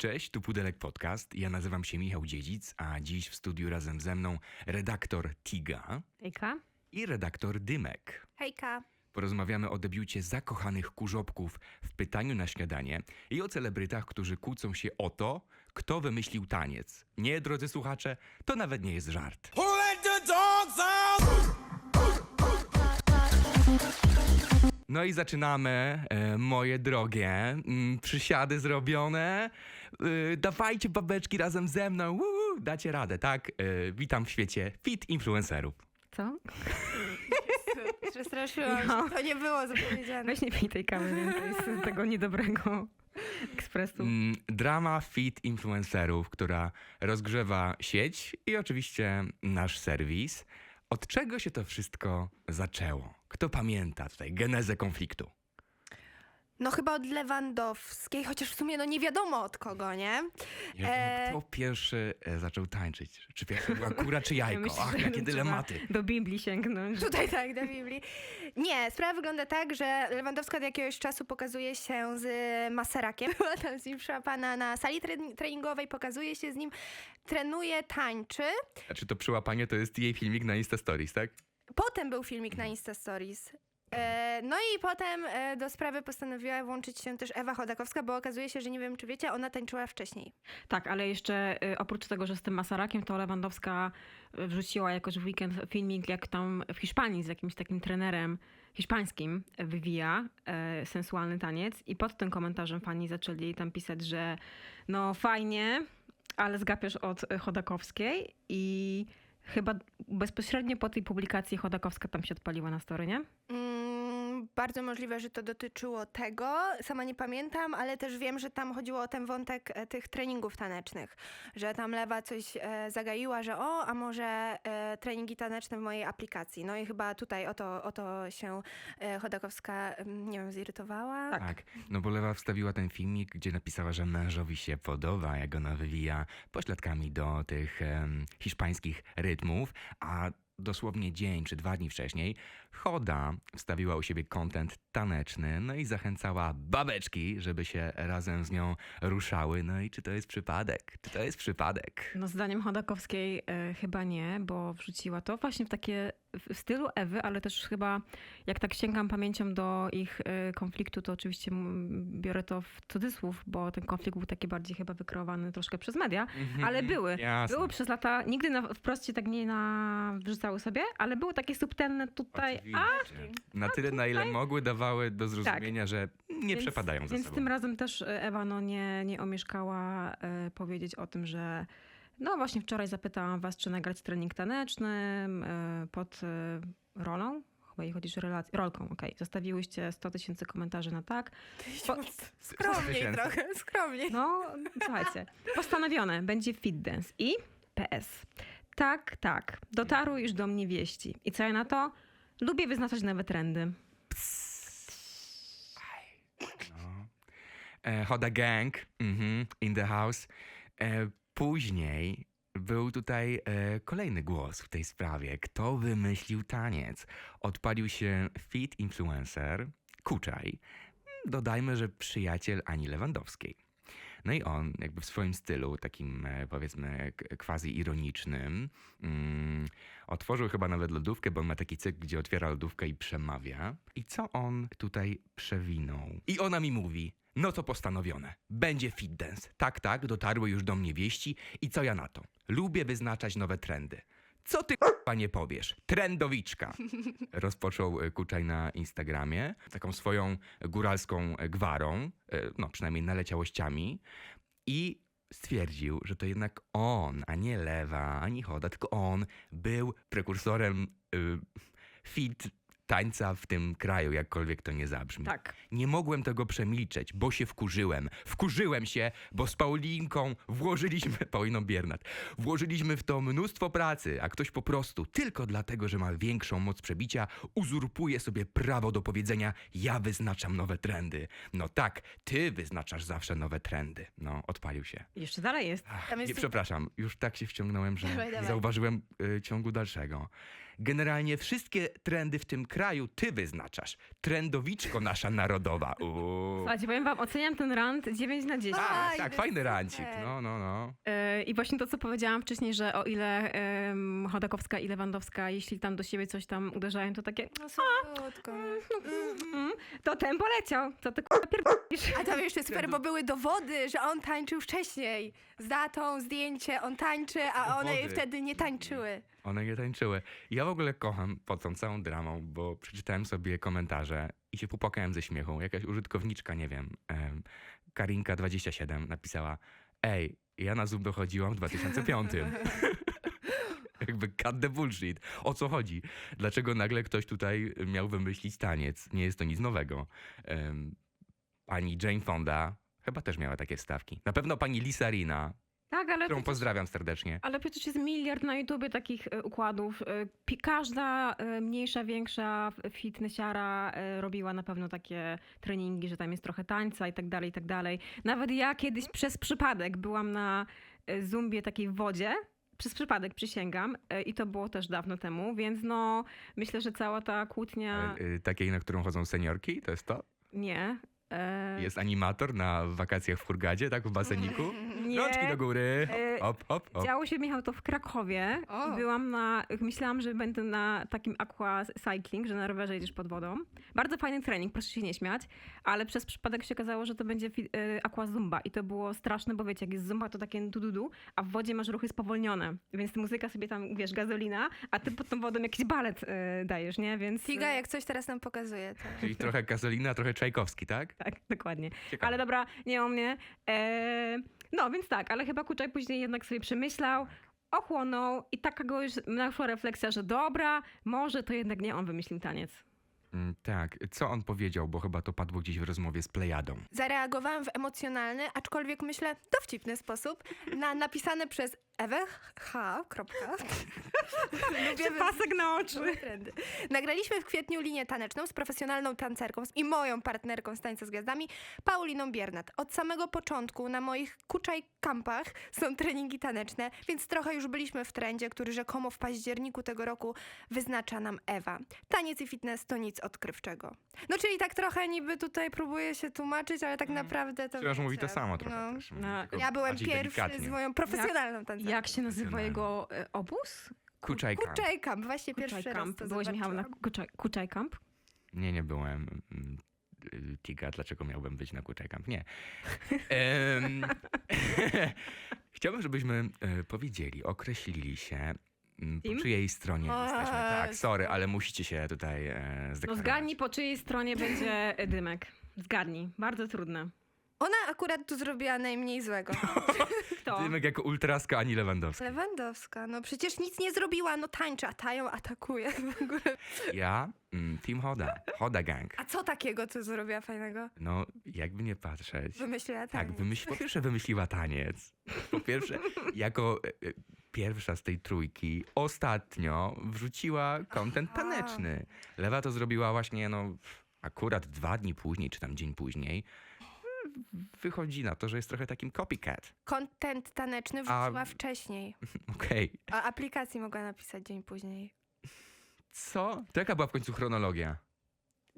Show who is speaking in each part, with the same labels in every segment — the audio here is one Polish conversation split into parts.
Speaker 1: Cześć, tu Pudelek Podcast. Ja nazywam się Michał Dziedzic, a dziś w studiu razem ze mną redaktor Tiga
Speaker 2: Ejka?
Speaker 1: i redaktor Dymek.
Speaker 3: Hejka.
Speaker 1: Porozmawiamy o debiucie zakochanych kurzopków w pytaniu na śniadanie i o celebrytach, którzy kłócą się o to, kto wymyślił taniec. Nie, drodzy słuchacze, to nawet nie jest żart.
Speaker 4: Who let the dogs out?
Speaker 1: No i zaczynamy, e, moje drogie. Mm, przysiady zrobione. E, dawajcie babeczki razem ze mną. Woo, dacie radę, tak? E, witam w świecie fit influencerów.
Speaker 2: Co?
Speaker 3: Przestraszyłam
Speaker 2: No.
Speaker 3: się, to nie było zapowiedziane.
Speaker 2: Weź nie pij tej kawy więcej z tego niedobrego ekspresu.
Speaker 1: Mm, drama fit influencerów, która rozgrzewa sieć i oczywiście nasz serwis. Od czego się to wszystko zaczęło? Kto pamięta tutaj genezę konfliktu?
Speaker 3: No chyba od Lewandowskiej, chociaż w sumie no nie wiadomo od kogo, nie?
Speaker 1: Ja
Speaker 3: E,
Speaker 1: Kto pierwszy e, zaczął tańczyć? Czy pierwszy była kura, czy jajko?
Speaker 2: myślę,
Speaker 1: Ach, jakie dylematy.
Speaker 2: Do Biblii sięgnąć.
Speaker 3: Tutaj tak, do Biblii. Nie, sprawa wygląda tak, że Lewandowska od jakiegoś czasu pokazuje się z Maserakiem. Była tam z nim przyłapana na sali tre- treningowej, pokazuje się z nim, trenuje, tańczy.
Speaker 1: A czy to przyłapanie to jest jej filmik na Insta Stories, tak?
Speaker 3: Potem był filmik na Insta Stories. E, No i potem e, do sprawy postanowiła włączyć się też Ewa Chodakowska, bo okazuje się, że nie wiem czy wiecie, ona tańczyła wcześniej.
Speaker 2: Tak, ale jeszcze y, oprócz tego, że z tym Masarakiem, to Lewandowska y, wrzuciła jakoś w weekend filmik, jak tam w Hiszpanii z jakimś takim trenerem hiszpańskim wywija e, sensualny taniec i pod tym komentarzem fani zaczęli tam pisać, że no fajnie, ale zgapiasz od y, Chodakowskiej i chyba bezpośrednio po tej publikacji Chodakowska tam się odpaliła na story, nie?
Speaker 3: Bardzo możliwe, że to dotyczyło tego. Sama nie pamiętam, ale też wiem, że tam chodziło o ten wątek e, tych treningów tanecznych. Że tam Lewa coś e, zagaiła, że o, a może e, treningi taneczne w mojej aplikacji. No i chyba tutaj o to, o to się e, Chodakowska, mm, nie wiem, zirytowała.
Speaker 2: Tak.
Speaker 1: No bo Lewa wstawiła ten filmik, gdzie napisała, że mężowi się podoba, jak ona wywija pośladkami do tych hiszpańskich rytmów, a dosłownie dzień czy dwa dni wcześniej Choda wstawiła u siebie content taneczny, no i zachęcała babeczki, żeby się razem z nią ruszały. No i czy to jest przypadek? Czy to jest przypadek?
Speaker 2: No zdaniem Chodakowskiej e, chyba nie, bo wrzuciła to właśnie w takie w stylu Ewy, ale też chyba jak tak sięgam pamięcią do ich e, konfliktu, to oczywiście biorę to w cudzysłów, bo ten konflikt był taki bardziej chyba wykreowany troszkę przez media, ale były.
Speaker 1: Jasne.
Speaker 2: Były przez lata, nigdy na, wprost się tak nie na, wrzucały sobie, ale były takie subtelne tutaj, a.
Speaker 1: Na tyle, na ile mogły, dawały do zrozumienia, że nie
Speaker 2: Więc-
Speaker 1: przepadają za
Speaker 2: Więc
Speaker 1: sobą.
Speaker 2: tym razem też e, Ewa no, nie, nie omieszkała e, powiedzieć o tym, że no właśnie wczoraj zapytałam was, czy nagrać trening taneczny e, pod e, rolą. Chyba jej chodzi o relację. Rolką, okej. Zostawiłyście 100 tysięcy komentarzy na tak. Po,
Speaker 3: Skromniej trochę, skromniej.
Speaker 2: no, słuchajcie. Postanowione. Będzie fit dance. I PS. Tak, tak. Dotarły już do mnie wieści. I co ja na to? Lubię wyznaczać nowe trendy.
Speaker 1: E, Hoda Gang, mhm, in the house. E, później był tutaj e, kolejny głos w tej sprawie. Kto wymyślił taniec? Odpalił się fit influencer, Kuczaj. Dodajmy, że przyjaciel Ani Lewandowskiej. No i on, jakby w swoim stylu, takim e, powiedzmy quasi-ironicznym, mm, otworzył chyba nawet lodówkę, bo on ma taki cykl, gdzie otwiera lodówkę i przemawia. I co on tutaj przewinął? I ona mi mówi, no to postanowione, będzie fit dance. Tak, tak, dotarły już do mnie wieści i co ja na to? Lubię wyznaczać nowe trendy. Co ty k***a nie powiesz? Trendowiczka. Rozpoczął e, Kuczaj na Instagramie taką swoją góralską e, gwarą, e, no przynajmniej naleciałościami i stwierdził, że to jednak on, a nie Lewa, ani Choda, tylko on był prekursorem y, fit tańca w tym kraju, jakkolwiek to nie zabrzmi.
Speaker 2: Tak.
Speaker 1: Nie mogłem tego przemilczeć, bo się wkurzyłem. Wkurzyłem się, bo z Paulinką włożyliśmy, Pauliną Biernat, włożyliśmy w to mnóstwo pracy, a ktoś po prostu, tylko dlatego, że ma większą moc przebicia, uzurpuje sobie prawo do powiedzenia, ja wyznaczam nowe trendy. No tak, ty wyznaczasz zawsze nowe trendy. No, odpalił się.
Speaker 2: Jeszcze dalej jest.
Speaker 1: Ach,
Speaker 3: jest-
Speaker 1: nie, przepraszam, już tak się wciągnąłem, że
Speaker 3: Dawaj, dawaj.
Speaker 1: zauważyłem y, ciągu dalszego. Generalnie wszystkie trendy w tym kraju ty wyznaczasz. Trendowiczko nasza narodowa. Uuu.
Speaker 2: Słuchajcie, powiem wam, oceniam ten rant 9 na 10.
Speaker 1: A,
Speaker 3: Fajny,
Speaker 1: tak, fajny rancik. No, no, no.
Speaker 2: E, I właśnie to, co powiedziałam wcześniej, że o ile um, Chodakowska i Lewandowska, jeśli tam do siebie coś tam uderzają, to takie,
Speaker 3: No słodko.
Speaker 2: mm, to tempo leciał, co ty k***a pierdolisz?
Speaker 3: A tam jeszcze super, bo były dowody, że on tańczył wcześniej. Z datą, zdjęcie, on tańczy, a one
Speaker 1: Dowody.
Speaker 3: wtedy nie tańczyły.
Speaker 1: One nie tańczyły. Ja w ogóle kocham pod tą całą dramą, bo przeczytałem sobie komentarze i się popłakałem ze śmiechu. Jakaś użytkowniczka, nie wiem, em, Karinka27 napisała Ej, ja na Zoom dochodziłam w 2005. Jakby cut the bullshit. O co chodzi? Dlaczego nagle ktoś tutaj miał wymyślić taniec? Nie jest to nic nowego. Pani Jane Fonda chyba też miała takie wstawki. Na pewno pani Lisa Rina,
Speaker 2: Tak, ale
Speaker 1: którą pozdrawiam serdecznie.
Speaker 2: ale przecież jest miliard na YouTubie takich e, układów. E, pi- Każda e, mniejsza, większa fitnessiara e, robiła na pewno takie treningi, że tam jest trochę tańca i tak dalej, i tak dalej. Nawet ja kiedyś przez przypadek byłam na e, zumbie takiej w wodzie, przez przypadek przysięgam e, i to było też dawno temu, więc no myślę, że cała ta kłótnia...
Speaker 1: Ale, y, takiej, na którą chodzą seniorki, to jest to?
Speaker 2: Nie. E,
Speaker 1: Jest animator na wakacjach w Hurgadzie, tak? W baseniku?
Speaker 2: nie.
Speaker 1: Rączki do góry.
Speaker 2: E,
Speaker 1: Hop, hop, hop.
Speaker 2: Działo się, Michał, to w Krakowie
Speaker 3: O.
Speaker 2: i byłam na, myślałam, że będę na takim aqua cycling, że na rowerze jedziesz pod wodą. Bardzo fajny trening, proszę się nie śmiać, ale przez przypadek się okazało, że to będzie e, aqua zumba i to było straszne, bo wiecie, jak jest zumba, to takie du a w wodzie masz ruchy spowolnione, więc muzyka sobie tam, wiesz, gazolina, a ty pod tą wodą jakiś balet e, dajesz, nie? Więc...
Speaker 3: Figa jak coś teraz nam pokazuje. To.
Speaker 1: Czyli trochę Gasolina, trochę Czajkowski, tak?
Speaker 2: Tak, dokładnie.
Speaker 1: Ciekawe.
Speaker 2: Ale dobra, nie o mnie. E, no, więc tak, ale chyba Kuczaj później jednak sobie przemyślał, ochłonął i taka go już naszła refleksja, że dobra, może to jednak nie on wymyślił taniec.
Speaker 1: Mm, tak. Co on powiedział, bo chyba to padło gdzieś w rozmowie z Plejadą.
Speaker 3: Zareagowałam w emocjonalny, aczkolwiek myślę dowcipny sposób, na napisane przez Ewę H. Kropka. Lubię
Speaker 2: Pasek na oczy.
Speaker 3: trendy. Nagraliśmy w kwietniu linię taneczną z profesjonalną tancerką i moją partnerką z Tańca z Gwiazdami, Pauliną Biernat. Od samego początku na moich kuczaj kampach są treningi taneczne, więc trochę już byliśmy w trendzie, który rzekomo w październiku tego roku wyznacza nam Ewa. Taniec i fitness to nic odkrywczego. No czyli tak trochę niby tutaj próbuję się tłumaczyć, ale tak naprawdę to
Speaker 1: Wciąż mówi to samo trochę
Speaker 3: no.
Speaker 1: też.
Speaker 2: No,
Speaker 3: Ja byłem pierwszy
Speaker 1: delikatnie.
Speaker 3: z moją profesjonalną tancerką.
Speaker 2: Jak się nazywa jego e, obóz?
Speaker 1: Kuczaj Camp.
Speaker 3: Kuczaj Camp, właśnie pierwszy
Speaker 2: Camp.
Speaker 3: raz to
Speaker 2: Byłeś, Michał, na
Speaker 3: zobaczyłam.
Speaker 2: Kuczaj, Kuczaj Camp?
Speaker 1: Nie, nie byłem. Mm, y, Tiga, dlaczego miałbym być na Kuczaj Camp? Nie. Chciałbym, żebyśmy e, powiedzieli, określili się, mm, po czyjej stronie
Speaker 3: O,
Speaker 1: jesteśmy. Tak, sorry, ale musicie się tutaj e,
Speaker 2: No
Speaker 1: zdeklarować.
Speaker 2: zgadnij, po czyjej stronie będzie Dymek. Zgadnij. Bardzo trudne.
Speaker 3: Ona akurat tu zrobiła najmniej złego.
Speaker 2: Kto?
Speaker 1: Dymek jako ultraska Ani Lewandowska.
Speaker 3: Lewandowska, no przecież nic nie zrobiła, no tańczy, a ta ją atakuje w ogóle.
Speaker 1: Ja, mm, Team Hoda, Hoda Gang.
Speaker 3: A co takiego, co zrobiła fajnego?
Speaker 1: No, jakby nie patrzeć.
Speaker 3: Wymyśliła
Speaker 1: Tak,
Speaker 3: taniec.
Speaker 1: wymyśl, po pierwsze wymyśliła taniec. Po pierwsze, jako e, e, pierwsza z tej trójki, ostatnio wrzuciła kontent
Speaker 3: Aha.
Speaker 1: taneczny. Lewa to zrobiła właśnie, no, akurat dwa dni później, czy tam dzień później. Wychodzi na to, że jest trochę takim copycat.
Speaker 3: Content taneczny wrzuciła wcześniej,
Speaker 1: Okej.
Speaker 3: a aplikacji mogła napisać dzień później.
Speaker 1: Co? To jaka była w końcu chronologia?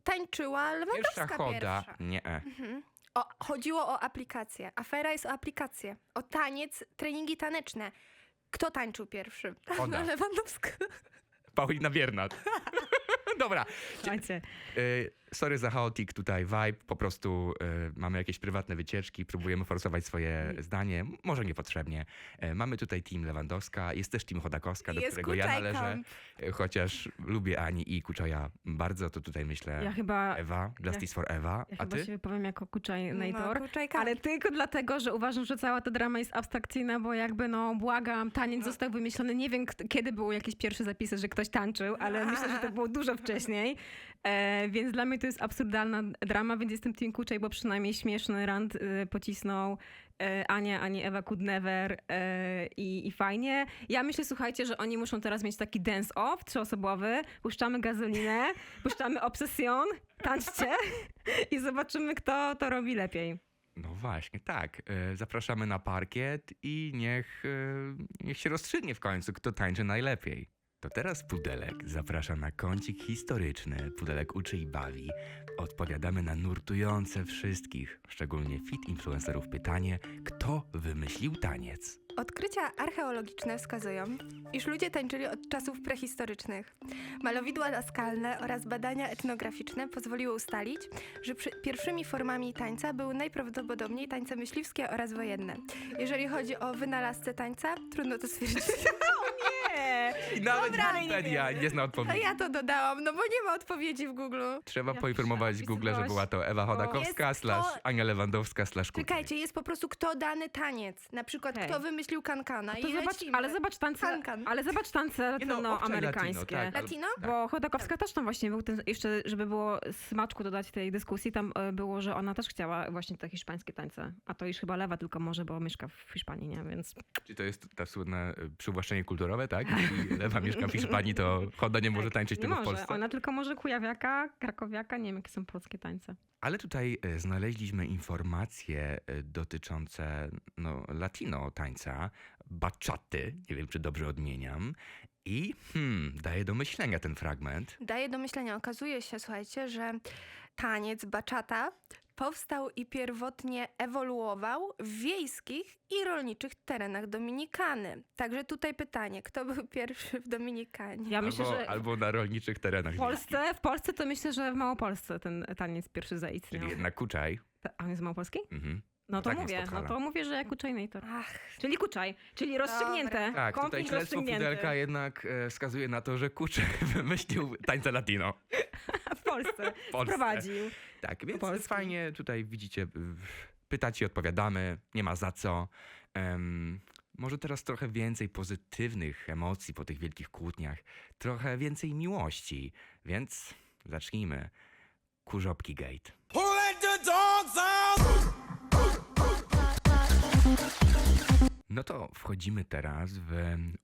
Speaker 3: Tańczyła Lewandowska
Speaker 1: Pierwsza Hoda.
Speaker 3: pierwsza.
Speaker 1: Nie. e.
Speaker 3: Mhm. O, chodziło o aplikację. Afera jest o aplikację. O taniec, treningi taneczne. Kto tańczył pierwszy? Lewandowska.
Speaker 1: Paulina Biernat. Dobra.
Speaker 2: Słuchajcie,
Speaker 1: Y, sorry za chaotik tutaj vibe, po prostu y, mamy jakieś prywatne wycieczki, próbujemy forsować swoje zdanie, może niepotrzebnie. Y, mamy tutaj team Lewandowska, jest też team Chodakowska, do
Speaker 3: Jest
Speaker 1: którego ja należę,
Speaker 3: Camp.
Speaker 1: y, chociaż lubię Ani i Kuczaja bardzo, to tutaj myślę
Speaker 2: ja chyba,
Speaker 1: Ewa, Justice for Ewa,
Speaker 2: ja
Speaker 1: a
Speaker 2: chyba
Speaker 1: ty?
Speaker 2: się wypowiem jako Kuczaj Nator.
Speaker 3: No, Kuczaj.
Speaker 2: Ale tylko dlatego, że uważam, że cała ta drama jest abstrakcyjna, bo jakby no błagam, taniec został wymyślony. Nie wiem, kiedy były jakieś pierwsze zapisy, że ktoś tańczył, ale myślę, że to było dużo wcześniej. E, więc dla mnie to jest absurdalna drama, więc jestem Team Kuczej, bo przynajmniej śmieszny rant e, pocisnął e, Ania, ani Ewa Could Never e, i, i fajnie. Ja myślę, słuchajcie, że oni muszą teraz mieć taki dance-off trzyosobowy. Puszczamy gazolinę, puszczamy obsesjon, tańczcie i zobaczymy, kto to robi lepiej.
Speaker 1: No właśnie, tak. Y, zapraszamy na parkiet i niech, y, niech się rozstrzygnie w końcu, kto tańczy najlepiej. To teraz Pudelek zaprasza na kącik historyczny. Pudelek uczy i bawi. Odpowiadamy na nurtujące wszystkich, szczególnie fit influencerów pytanie, kto wymyślił taniec?
Speaker 3: Odkrycia archeologiczne wskazują, iż ludzie tańczyli od czasów prehistorycznych. Malowidła naskalne oraz badania etnograficzne pozwoliły ustalić, że przy, pierwszymi formami tańca były najprawdopodobniej tańce myśliwskie oraz wojenne. Jeżeli chodzi o wynalazcę tańca, trudno to stwierdzić.
Speaker 1: I nawet
Speaker 3: Dobra,
Speaker 1: Wikipedia nie, zna
Speaker 3: A
Speaker 1: odpowiedzi.
Speaker 3: ja to dodałam, no bo nie ma odpowiedzi w Google.
Speaker 1: Trzeba
Speaker 2: Ja
Speaker 1: poinformować Google, że była to Ewa Chodakowska
Speaker 3: Jest
Speaker 1: slash
Speaker 3: to-
Speaker 1: Ania Lewandowska slash Kukiel.
Speaker 3: Czekajcie, jest po prostu kto dany taniec. Na przykład kto wymyślił kankana
Speaker 2: To
Speaker 3: i
Speaker 2: zobacz,
Speaker 3: lecimy.
Speaker 2: ale zobacz tańce,
Speaker 3: Kankan.
Speaker 2: ale zobacz tańce
Speaker 1: Nie no, obczaj
Speaker 2: latynoamerykańskie.
Speaker 1: latino, tak.
Speaker 3: Latino?
Speaker 2: Bo Chodakowska też tam właśnie był ten, jeszcze żeby było smaczku dodać tej dyskusji, tam e, było, że ona też chciała właśnie te hiszpańskie tańce. A to już chyba lewa tylko może, bo mieszka w Hiszpanii, nie? Więc
Speaker 1: Czy to jest ta słynne y, przywłaszczenie kulturowe, tak? Jeśli Lewa mieszka w Hiszpanii, to Choda nie może tańczyć
Speaker 2: Tak, nie
Speaker 1: tego w
Speaker 2: może.
Speaker 1: Polsce.
Speaker 2: Ona tylko może kujawiaka, krakowiaka, nie wiem jakie są polskie tańce.
Speaker 1: Ale tutaj e, znaleźliśmy informacje e, dotyczące no, latino tańca, baczaty, nie wiem czy dobrze odmieniam. I hmm, daje do myślenia ten fragment.
Speaker 3: Daje do myślenia. Okazuje się, słuchajcie, że taniec bachata powstał i pierwotnie ewoluował w wiejskich i rolniczych terenach Dominikany. Także tutaj pytanie, kto był pierwszy w Dominikanie?
Speaker 2: Ja myślę,
Speaker 1: albo,
Speaker 2: że
Speaker 1: albo na rolniczych terenach.
Speaker 2: w. Polsce, w Polsce to myślę, że w Małopolsce ten taniec pierwszy zaistniał.
Speaker 1: Czyli jednak kuczaj.
Speaker 2: A on jest z Małopolskiej?
Speaker 1: Mhm.
Speaker 2: No to
Speaker 1: Tak,
Speaker 2: mówię, no to mówię, że jak Kuczajnator.
Speaker 3: Ach,
Speaker 2: Czyli kuczaj, czyli rozstrzygnięte.
Speaker 1: Tak, tutaj śledztwo. Pudelka jednak e, wskazuje na to, że kuczaj wymyślił tańce latino.
Speaker 2: w Polsce.
Speaker 1: Polsce.
Speaker 2: Wprowadził.
Speaker 1: Tak, więc
Speaker 2: Polski.
Speaker 1: fajnie tutaj widzicie, pytacie, odpowiadamy, nie ma za co. Em, może teraz trochę więcej pozytywnych emocji po tych wielkich kłótniach, trochę więcej miłości, więc zacznijmy. Kurzopki Gate.
Speaker 4: Who let the dogs out?
Speaker 1: No to wchodzimy teraz w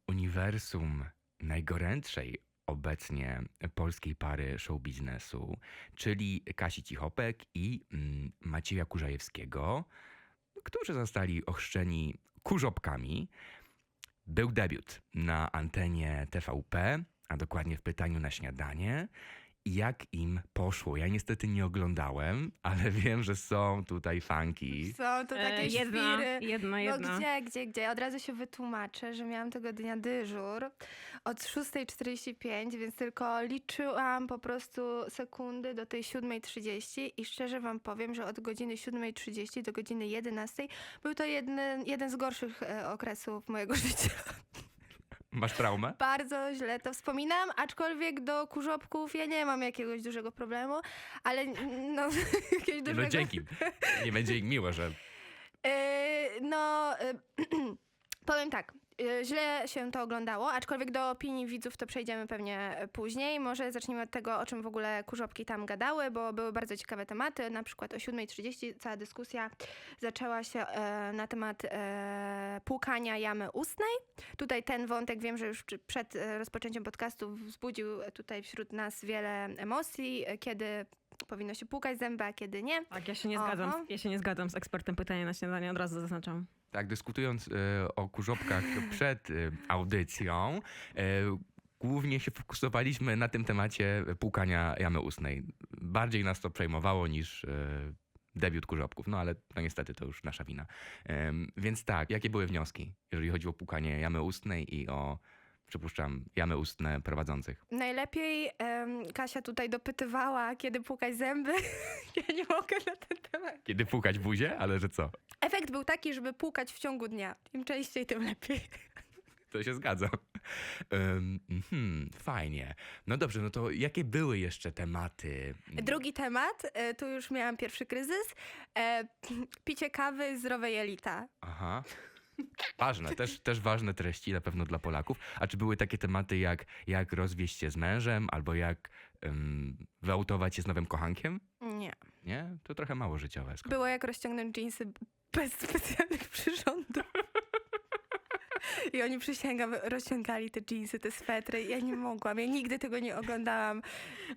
Speaker 1: uniwersum najgorętszej obecnie polskiej pary show biznesu, czyli Kasi Cichopek i mm, Macieja Kurzajewskiego, którzy zostali ochrzczeni kurzopkami. Był debiut na antenie TVP, a dokładnie w pytaniu na śniadanie. Jak im poszło? Ja niestety nie oglądałem, ale wiem, że są tutaj fanki.
Speaker 3: są to takie
Speaker 2: E, jedna,
Speaker 3: świry.
Speaker 2: jedna,
Speaker 3: No
Speaker 2: jedna.
Speaker 3: gdzie, gdzie, gdzie? Od razu się wytłumaczę, że miałam tego dnia dyżur od 6.45, więc tylko liczyłam po prostu sekundy do tej 7.30 i szczerze wam powiem, że od godziny 7.30 do godziny 11.00 był to jeden, jeden z gorszych e, okresów mojego życia.
Speaker 1: Masz traumę?
Speaker 3: Bardzo źle to wspominam, aczkolwiek do kurzopków ja nie mam jakiegoś dużego problemu, ale no jakiegoś
Speaker 1: No
Speaker 3: dużego...
Speaker 1: dzięki. Nie będzie im miło, że
Speaker 3: Yy, no, yy, powiem tak. Yy, Źle się to oglądało, aczkolwiek do opinii widzów to przejdziemy pewnie później. Może zacznijmy od tego, o czym w ogóle kurzopki tam gadały, bo były bardzo ciekawe tematy. Na przykład o 7.30 cała dyskusja zaczęła się e, na temat e, płukania jamy ustnej. Tutaj ten wątek wiem, że już przed e, rozpoczęciem podcastu wzbudził tutaj wśród nas wiele emocji, e, kiedy powinno się płukać zęby, a kiedy nie.
Speaker 2: Tak, ja się nie zgadzam. Ja się nie zgadzam z ekspertem pytania na śniadanie, od razu zaznaczam.
Speaker 1: Tak, dyskutując e, o kurzopkach przed e, audycją, e, głównie się fokusowaliśmy na tym temacie płukania jamy ustnej. Bardziej nas to przejmowało niż debiut kurzopków, no ale no niestety to już nasza wina. Więc tak, jakie były wnioski, jeżeli chodzi o płukanie jamy ustnej i o, przypuszczam, jamy ustne prowadzących?
Speaker 3: Najlepiej em, Kasia tutaj dopytywała, kiedy płukać zęby. ja nie mogę na ten temat.
Speaker 1: Kiedy płukać buzię, ale że co?
Speaker 3: Efekt był taki, żeby płukać w ciągu dnia. Im częściej, tym lepiej.
Speaker 1: To się zgadza. Um, mhm, fajnie. No dobrze, no to jakie były jeszcze tematy?
Speaker 3: Drugi temat, e, tu już miałam pierwszy kryzys. E, picie kawy, zdrowe jelita.
Speaker 1: Aha. Ważne, też, też ważne treści na pewno dla Polaków. A czy były takie tematy jak, jak rozwieść się z mężem, albo jak um, wyautować się z nowym kochankiem?
Speaker 3: Nie.
Speaker 1: Nie? To trochę mało życiowe. skoro-
Speaker 3: Było jak rozciągnąć dżinsy bez specjalnych przyrządów. I oni przysięgam, rozciągali te dżinsy, te swetry. Ja nie mogłam, ja nigdy tego nie oglądałam.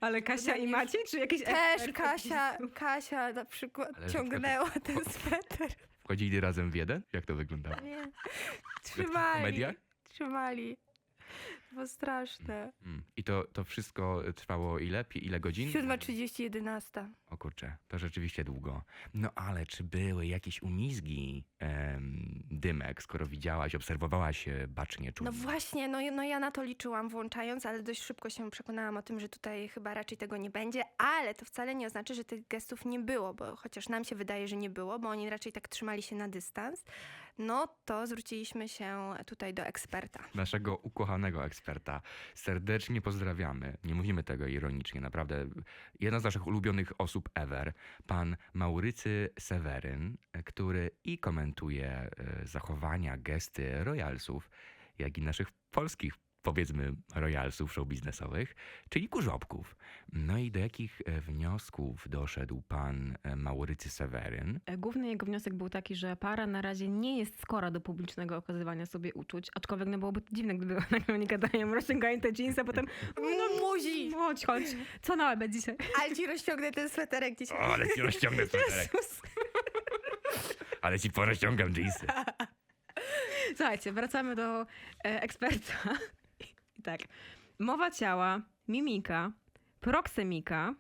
Speaker 2: Ale Kasia i Maciej, czy jakiś
Speaker 3: Też? Kasia, Kasia na przykład
Speaker 1: Ale
Speaker 3: ciągnęła ten sweter.
Speaker 1: Wchodzili razem w jeden? Jak to wyglądało?
Speaker 3: Nie.
Speaker 1: W
Speaker 3: Trzymali.
Speaker 1: mediach?
Speaker 3: Trzymali. było straszne.
Speaker 1: Mm. I to, to wszystko trwało ile? Ile godzin?
Speaker 3: 7.30, 11.
Speaker 1: O kurczę, to rzeczywiście długo. No ale czy były jakieś umizgi em, dymek, skoro widziałaś, obserwowałaś bacznie czujnie?
Speaker 3: No właśnie, no, no ja na to liczyłam włączając, ale dość szybko się przekonałam o tym, że tutaj chyba raczej tego nie będzie, ale to wcale nie oznacza, że tych gestów nie było, bo chociaż nam się wydaje, że nie było, bo oni raczej tak trzymali się na dystans, no to zwróciliśmy się tutaj do eksperta.
Speaker 1: Naszego ukochanego eksperta. Serdecznie pozdrawiamy. Nie mówimy tego ironicznie, naprawdę. Jedna z naszych ulubionych osób ever, pan Maurycy Seweryn, który i komentuje e, zachowania, gesty royalsów, jak i naszych polskich, powiedzmy, royalsów show biznesowych, czyli kurzopków. No i do jakich e, wniosków doszedł pan e, Maurycy Seweryn?
Speaker 2: E, Główny jego wniosek był taki, że para na razie nie jest skora do publicznego okazywania sobie uczuć, aczkolwiek no byłoby to dziwne, gdyby nagle oni gadają, rozciągają te jeansy, a potem
Speaker 3: No muzi!
Speaker 2: chodź, chodź, co na obed dzisiaj?
Speaker 3: Ale ci rozciągnę ten sweterek dzisiaj.
Speaker 1: O, ale ci rozciągnę sweterek.
Speaker 2: Jezus.
Speaker 1: Ale ci porozciągam dżinsy.
Speaker 2: Słuchajcie, wracamy do e, eksperta. Tak, mowa ciała, mimika, proksemika,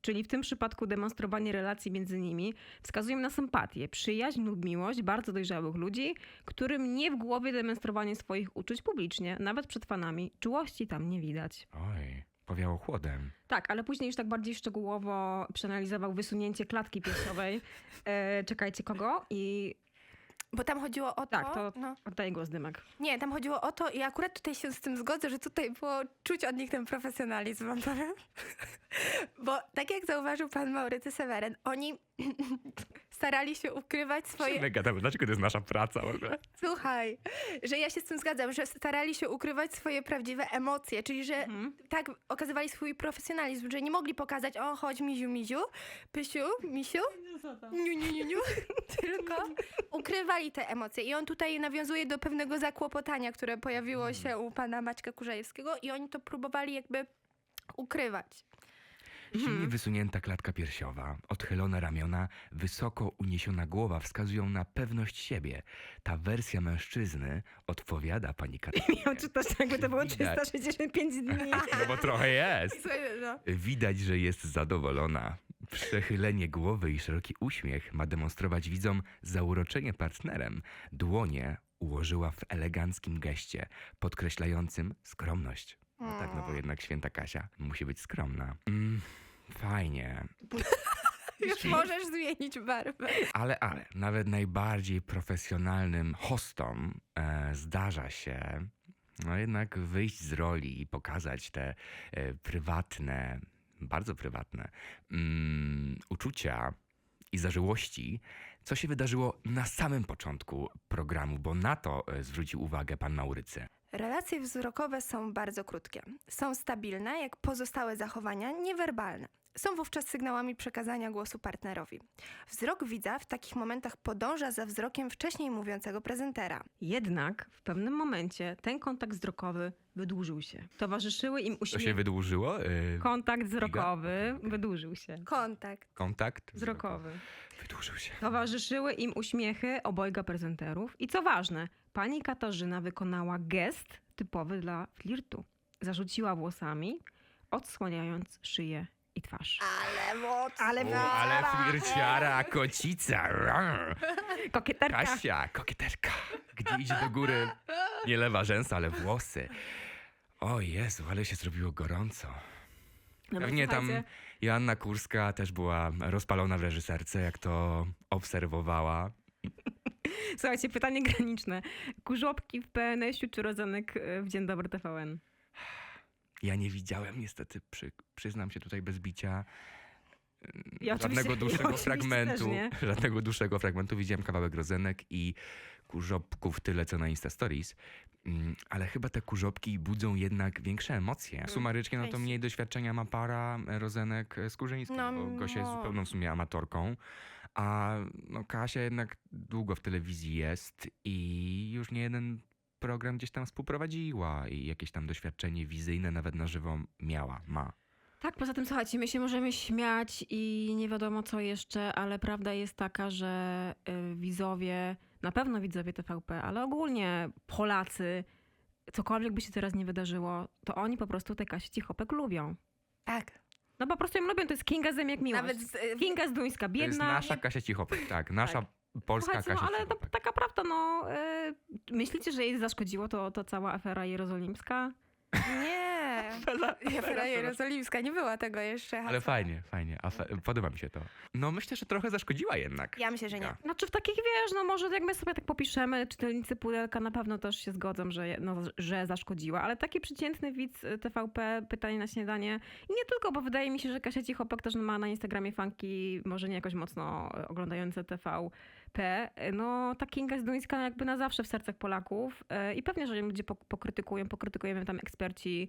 Speaker 2: czyli w tym przypadku demonstrowanie relacji między nimi, wskazują na sympatię, przyjaźń lub miłość bardzo dojrzałych ludzi, którym nie w głowie demonstrowanie swoich uczuć publicznie, nawet przed fanami. Czułości tam nie widać.
Speaker 1: Oj, powiało chłodem.
Speaker 2: Tak, ale później już tak bardziej szczegółowo przeanalizował wysunięcie klatki piersiowej. E, czekajcie, kogo? I
Speaker 3: Bo tam chodziło o to...
Speaker 2: tak, to
Speaker 3: No.
Speaker 2: oddaję głos Dymek.
Speaker 3: Nie, tam chodziło o to i akurat tutaj się z tym zgodzę, że tutaj było czuć od nich ten profesjonalizm, wam powiem. Bo tak jak zauważył pan Maurycy Seweren, oni starali się ukrywać swoje...
Speaker 1: My gadamy, dlaczego to jest nasza praca w ogóle?
Speaker 3: Słuchaj, że ja się z tym zgadzam, że starali się ukrywać swoje prawdziwe emocje, czyli że
Speaker 2: Mhm.
Speaker 3: tak okazywali swój profesjonalizm, że nie mogli pokazać, o chodź miziu, miziu, pysiu, misiu, niu, niu, niu, niu, tylko ukrywali te emocje. I on tutaj nawiązuje do pewnego zakłopotania, które pojawiło się u pana Maćka Kurzajewskiego i oni to próbowali jakby ukrywać.
Speaker 1: Silnie wysunięta klatka piersiowa, odchylone ramiona, wysoko uniesiona głowa wskazują na pewność siebie. Ta wersja mężczyzny odpowiada pani Katarzynie.
Speaker 2: Miał czytać jakby to było
Speaker 1: Widać.
Speaker 2: 365 dni.
Speaker 1: No bo trochę jest.
Speaker 3: Słuchaj, no.
Speaker 1: Widać, że jest zadowolona. Przechylenie głowy i szeroki uśmiech ma demonstrować widzom zauroczenie partnerem. Dłonie ułożyła w eleganckim geście, podkreślającym skromność. No tak, no bo jednak święta Kasia musi być skromna. Mm, fajnie.
Speaker 3: Już możesz zmienić barwę.
Speaker 1: Ale, ale, nawet najbardziej profesjonalnym hostom e, zdarza się no jednak wyjść z roli i pokazać te e, prywatne, bardzo prywatne mm, uczucia i zażyłości, co się wydarzyło na samym początku programu, bo na to e, zwrócił uwagę pan Maurycy.
Speaker 3: Relacje wzrokowe są bardzo krótkie. Są stabilne, jak pozostałe zachowania niewerbalne. Są wówczas sygnałami przekazania głosu partnerowi. Wzrok widza w takich momentach podąża za wzrokiem wcześniej mówiącego prezentera.
Speaker 2: Jednak w pewnym momencie ten kontakt wzrokowy wydłużył się. Towarzyszyły im
Speaker 1: To się
Speaker 2: uśmiechy.
Speaker 1: wydłużyło? E,
Speaker 2: Kontakt wzrokowy wydłużył się.
Speaker 3: Kontakt.
Speaker 1: kontakt
Speaker 2: Wzrokowy.
Speaker 1: Wydłużył się.
Speaker 2: Towarzyszyły im uśmiechy obojga prezenterów. I co ważne, pani Katarzyna wykonała gest typowy dla flirtu. Zarzuciła włosami, odsłaniając szyję i twarz.
Speaker 3: Ale mocno.
Speaker 2: Ale
Speaker 1: ale flirciara, kocica.
Speaker 2: Kokieterka.
Speaker 1: Kasia, kokieterka. Gdy idzie do góry, nie lewa rzęsa, ale włosy. O Jezu, ale się zrobiło gorąco.
Speaker 2: No,
Speaker 1: Pewnie tam Joanna Kurska też była rozpalona w reżyserce, jak to obserwowała.
Speaker 2: Słuchajcie, pytanie graniczne. Kurzopki w PNS-u czy rodzanek e, w Dzień Dobry TVN?
Speaker 1: Ja nie widziałem niestety, przy, przyznam się tutaj bez bicia,
Speaker 2: Ja
Speaker 1: żadnego
Speaker 2: oczywiście-
Speaker 1: dłuższego
Speaker 2: ja
Speaker 1: fragmentu. Żadnego dłuższego fragmentu. Widziałem kawałek rozenek i kurzopków tyle, co na Insta Stories. Mm, Ale chyba te kurzopki budzą jednak większe emocje. Sumarycznie, no to mniej doświadczenia ma para e, rozenek z Kurzyńskim,
Speaker 3: No,
Speaker 1: bo Gosia jest
Speaker 3: no.
Speaker 1: zupełną w sumie amatorką. A no, Kasia jednak długo w telewizji jest i już nie jeden program gdzieś tam współprowadziła i jakieś tam doświadczenie wizyjne nawet na żywo miała, ma.
Speaker 2: Tak, poza tym słuchajcie, my się możemy śmiać i nie wiadomo co jeszcze, ale prawda jest taka, że y, widzowie, na pewno widzowie TVP, ale ogólnie Polacy cokolwiek by się teraz nie wydarzyło, to oni po prostu te Kasie Cichopek lubią.
Speaker 3: Tak.
Speaker 2: No po prostu ją lubią, to jest Kinga Zemiak Miłość.
Speaker 3: Nawet z, y,
Speaker 2: Kinga z Duńska,
Speaker 1: To jest
Speaker 2: biedna.
Speaker 1: nasza Kasia Cichopek, tak. Nasza polska
Speaker 2: Słuchajcie,
Speaker 1: Kasia
Speaker 2: no ale to taka prawda, no. y, myślicie, że jej zaszkodziło to, to cała afera jerozolimska?
Speaker 3: nie. Afera jerozolimska, nie było tego jeszcze.
Speaker 1: Ale fajnie, fajnie. Afe- podoba mi się to. No myślę, że trochę zaszkodziła jednak.
Speaker 3: Ja myślę, że nie.
Speaker 2: Znaczy w takich, wiesz, no może jak my sobie tak popiszemy, czytelnicy Pudelka na pewno też się zgodzą, że, no, że zaszkodziła, ale taki przeciętny widz y, TVP, pytanie na śniadanie i nie tylko, bo wydaje mi się, że Kasia Cichopek też ma na Instagramie fanki, może nie jakoś mocno y, oglądające TVP, no ta Kinga jest duńska jakby na zawsze w sercach Polaków y, i pewnie, że ludzie pok- pokrytykują, pokrytykujemy tam eksperci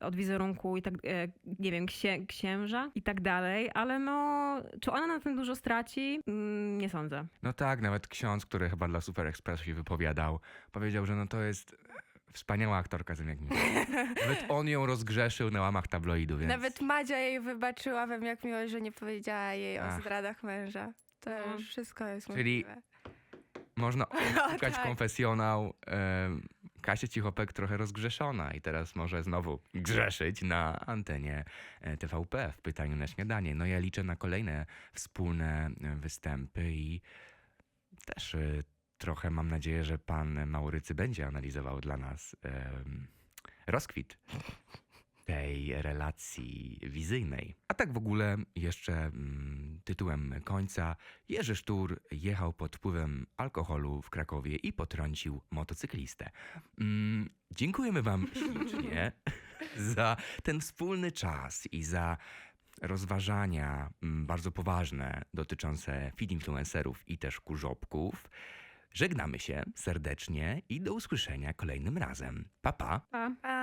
Speaker 2: od wizerunku i tak, e, nie wiem, księ, księża i tak dalej, ale no, czy ona na tym dużo straci? Mm, nie sądzę.
Speaker 1: No tak, nawet ksiądz, który chyba dla Super Expressu się wypowiadał, powiedział, że no to jest wspaniała aktorka Zemiak Miłość. Nawet on ją rozgrzeszył na łamach tabloidu, więc...
Speaker 3: Nawet Madzia jej wybaczyła we jak miłość, że nie powiedziała jej o
Speaker 1: Ach.
Speaker 3: zdradach męża. To
Speaker 2: No.
Speaker 3: już wszystko jest
Speaker 1: Czyli-
Speaker 3: możliwe.
Speaker 1: Można szukać
Speaker 3: tak.
Speaker 1: konfesjonał. em, Kasia Cichopek trochę rozgrzeszona i teraz może znowu grzeszyć na antenie e, TVP w pytaniu na śniadanie. No ja liczę na kolejne wspólne e, występy i też e, trochę mam nadzieję, że pan Maurycy będzie analizował dla nas rozkwit tej relacji wizyjnej. A tak w ogóle jeszcze mm, tytułem końca Jerzy Sztur jechał pod wpływem alkoholu w Krakowie i potrącił motocyklistę. Mm, dziękujemy wam ślicznie za ten wspólny czas i za rozważania mm, bardzo poważne dotyczące feed influencerów i też kurzopków. Żegnamy się serdecznie i do usłyszenia kolejnym razem. Pa, pa!
Speaker 2: Pa.